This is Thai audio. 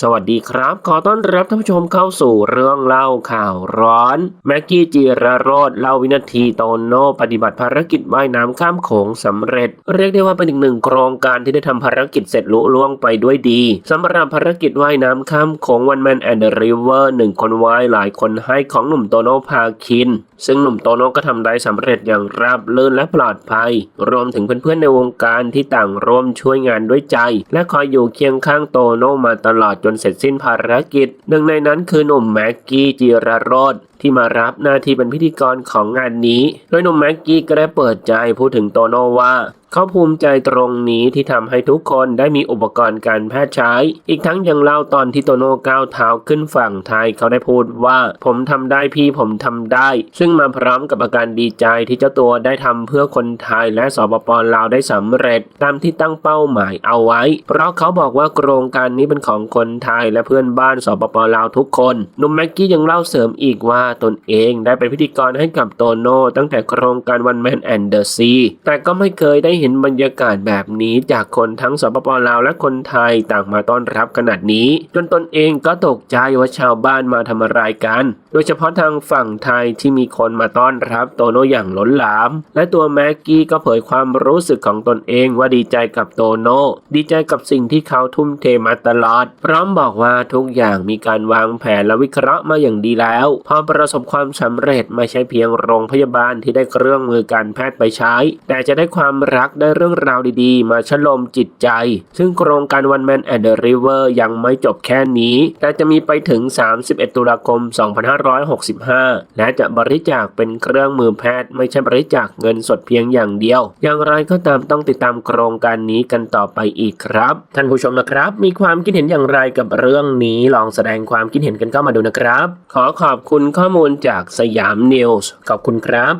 สวัสดีครับ ขอต้อนรับท่านผู้ชมเข้าสู่เรื่องเล่าข่าวร้อน แม็กกี้จีรโรดเล่าวินาทีโตโน่ปฏิบัติภารกิจว่ายน้ำข้ามโขงสำเร็จ เรียกได้ว่าเป็นอีกหนึ่งโครงการที่ได้ทำภารกิจเสร็จลุล่วงไปด้วยดีสำหรับภารกิจว่ายน้ำข้ามโขงวันแมนแอนด์ริเวอร์หนึ่งคนว่ายหลายคนให้ของหนุ่มโตโน่พาคิน ซึ่งหนุ่มโตโน่ก็ทำได้สำเร็จอย่างราบรื่นและปลอดภัย รวมถึงเพื่อนๆในวงการที่ต่างร่วมช่วยงานด้วยใจ และคอยอยู่เคียงข้างโตโน่มาตลอดจนเสร็จสิ้นภารกิจ หนึ่งในนั้นคือหนุ่มแม็กกี้จิรโรดที่มารับหน้าที่เป็นพิธีกรของงานนี้ โดยหนุ่มแม็กกี้ก็ได้เปิดใจพูดถึงโตโน่ว่า เขาภูมิใจตรงนี้ที่ทำให้ทุกคนได้มีอุปกรณ์การแพทย์ใช้ อีกทั้งยังเล่าตอนที่โตโน่ก้าวเท้าขึ้นฝั่งไทยเขาได้พูดว่าผมทำได้พี่ผมทำได้ ซึ่งมาพร้อมกับอาการดีใจที่เจ้าตัวได้ทำเพื่อคนไทยและสปปลาวได้สำเร็จ ตามที่ตั้งเป้าหมายเอาไว้ เพราะเขาบอกว่าโครงการนี้เป็นของคนไทยและเพื่อนบ้านสปปลาวทุกคนนุ่มแม็กกี้ยังเล่าเสริมอีกว่าตนเองได้เป็นพิธีกรให้กับโตโน่ตั้งแต่โครงการวันแมนแอนเดอร์ซีแต่ก็ไม่เคยได้เห็นบรรยากาศแบบนี้จากคนทั้งสปปลาวและคนไทยต่างมาต้อนรับขนาดนี้ จนตนเองก็ตกใจว่าชาวบ้านมาทำอะไรกัน โดยเฉพาะทางฝั่งไทยที่มีคนมาต้อนรับโตโน่อย่างล้นหลาม และตัวแม็กกี้ก็เผยความรู้สึกของตนเองว่าดีใจกับโตโน่ดีใจกับสิ่งที่เขาทุ่มเทมาตลอด พร้อมบอกว่าทุกอย่างมีการวางแผนและวิเคราะห์มาอย่างดีแล้ว พอประสบความสำเร็จไม่ใช่เพียงโรงพยาบาลที่ได้เครื่องมือการแพทย์ไปใช้ แต่จะได้ความรักกได้เรื่องราวดีๆ มาชโลมจิตใจ ซึ่งโครงการ One Man and the River ยังไม่จบแค่นี้ แต่จะมีไปถึง 31 ตุลาคม 2565 และจะบริจาคเป็นเครื่องมือแพทย์ ไม่ใช่บริจาคเงินสดเพียงอย่างเดียว อย่างไรก็ตามต้องติดตามโครงการนี้กันต่อไปอีกครับ ท่านผู้ชมนะครับ มีความคิดเห็นอย่างไรกับเรื่องนี้ลองแสดงความคิดเห็นกันเข้ามาดูนะครับ ขอขอบคุณข้อมูลจากสยามนิวส์ขอบคุณครับ